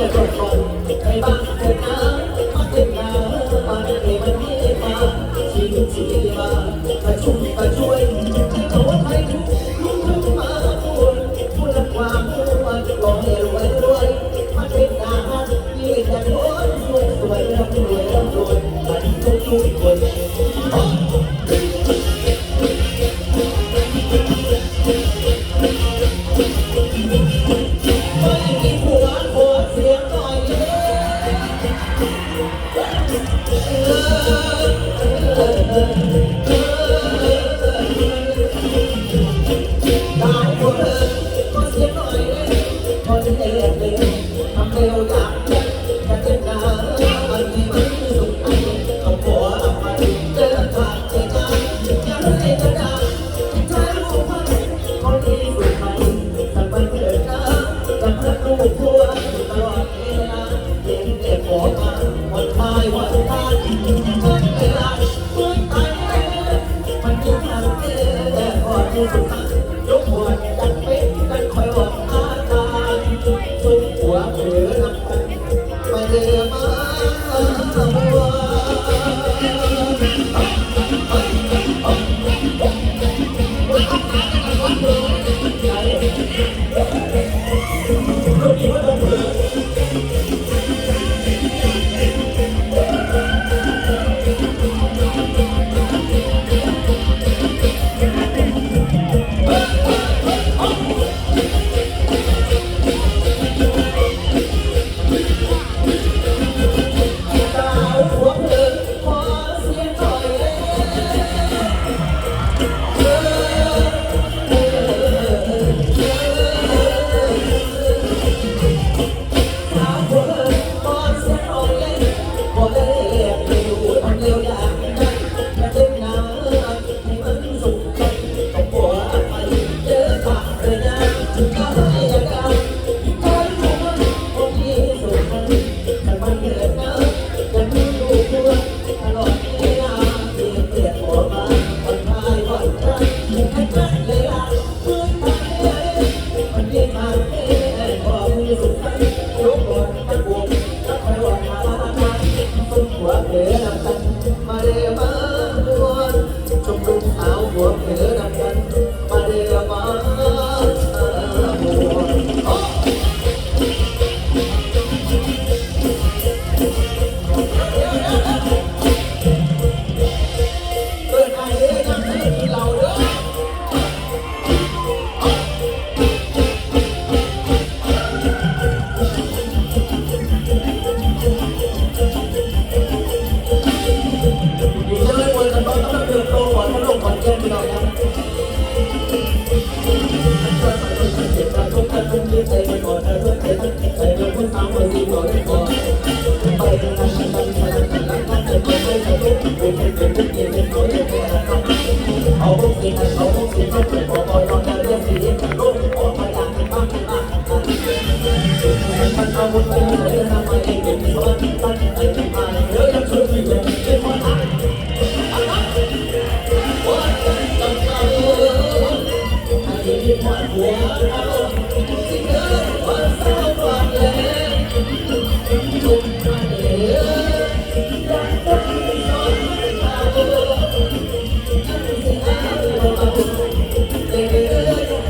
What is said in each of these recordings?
บ Yeah.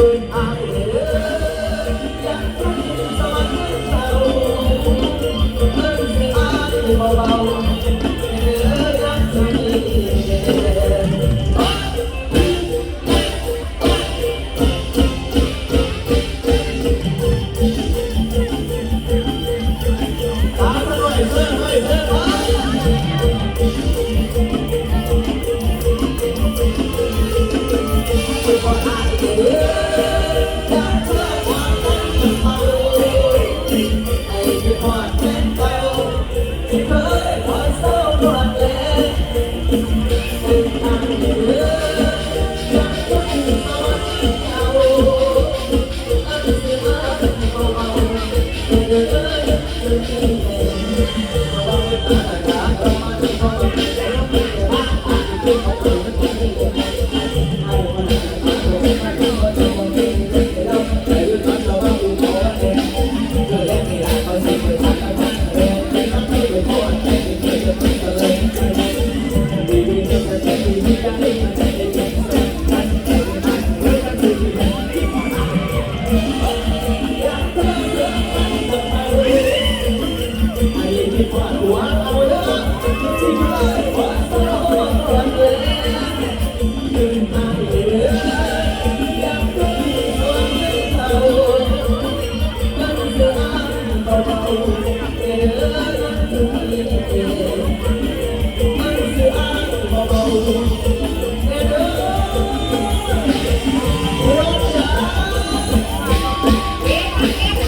ดุนอายเอ๋ยอยากจนถึงสวรรค์เก่าเพิ่งสิอายเบาเอ๋ยรักใจเอ๋ย